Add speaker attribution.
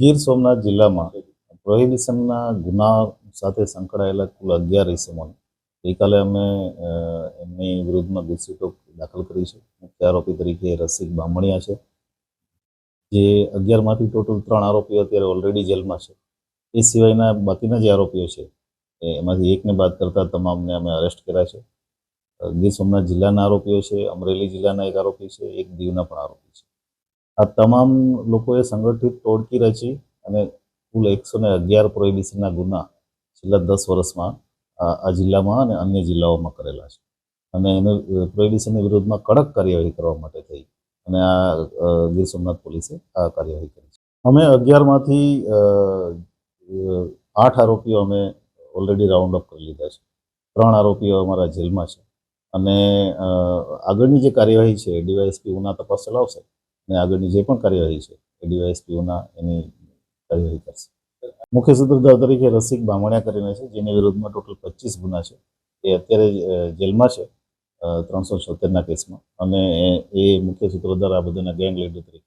Speaker 1: ગીર સોમનાથ જિલ્લામાં પ્રોહિબિશનના ગુના સાથે સંકળાયેલા કુલ અગિયાર ઇસમોને ગઈકાલે અમે એમની વિરુદ્ધમાં ગુસ્સીટો દાખલ કરી છે. મુખ્ય આરોપી તરીકે રસિક બામણિયા છે. જે અગિયારમાંથી ટોટલ ત્રણ આરોપીઓ અત્યારે ઓલરેડી જેલમાં છે. એ સિવાયના બાકીના જે આરોપીઓ છે એમાંથી એકને બાદ કરતા તમામને અમે અરેસ્ટ કર્યા છે. ગીર સોમનાથ જિલ્લાના આરોપીઓ છે, અમરેલી જિલ્લાના એક આરોપી છે, એક દીવના પણ આરોપી છે. આ તમામ લોકોએ સંગઠિત ટોળકી રચી અને કુલ એકસો ને અગિયાર પ્રોહિબિશનના ગુના છેલ્લા દસ વર્ષમાં આ જિલ્લામાં અને અન્ય જિલ્લાઓમાં કરેલા છે. અને એને પ્રોહિબિશનની વિરુદ્ધમાં કડક કાર્યવાહી કરવા માટે થઈ અને આ ગીર સોમનાથ પોલીસે આ કાર્યવાહી કરી છે. અમે અગિયારમાંથી આઠ આરોપીઓ અમે ઓલરેડી રાઉન્ડ અપ કરી લીધા છે. ત્રણ આરોપીઓ અમારા જેલમાં છે. અને આગળની જે કાર્યવાહી છે, ડીવાયએસપી ઉના તપાસ ચલાવશે. અને આગળની જે પણ કાર્યવાહી છે એ ડીવાયસપીઓના એની કાર્યવાહી કરશે. મુખ્ય સૂત્રધાર તરીકે રસિક બામણિયા કરીને છે, જેની વિરુદ્ધમાં ટોટલ પચીસ ગુના છે. એ અત્યારે જેલમાં છે ત્રણસો છોતેરના કેસમાં. અને એ- મુખ્ય સૂત્રધાર આ બધાના ગેંગ લીડર તરીકે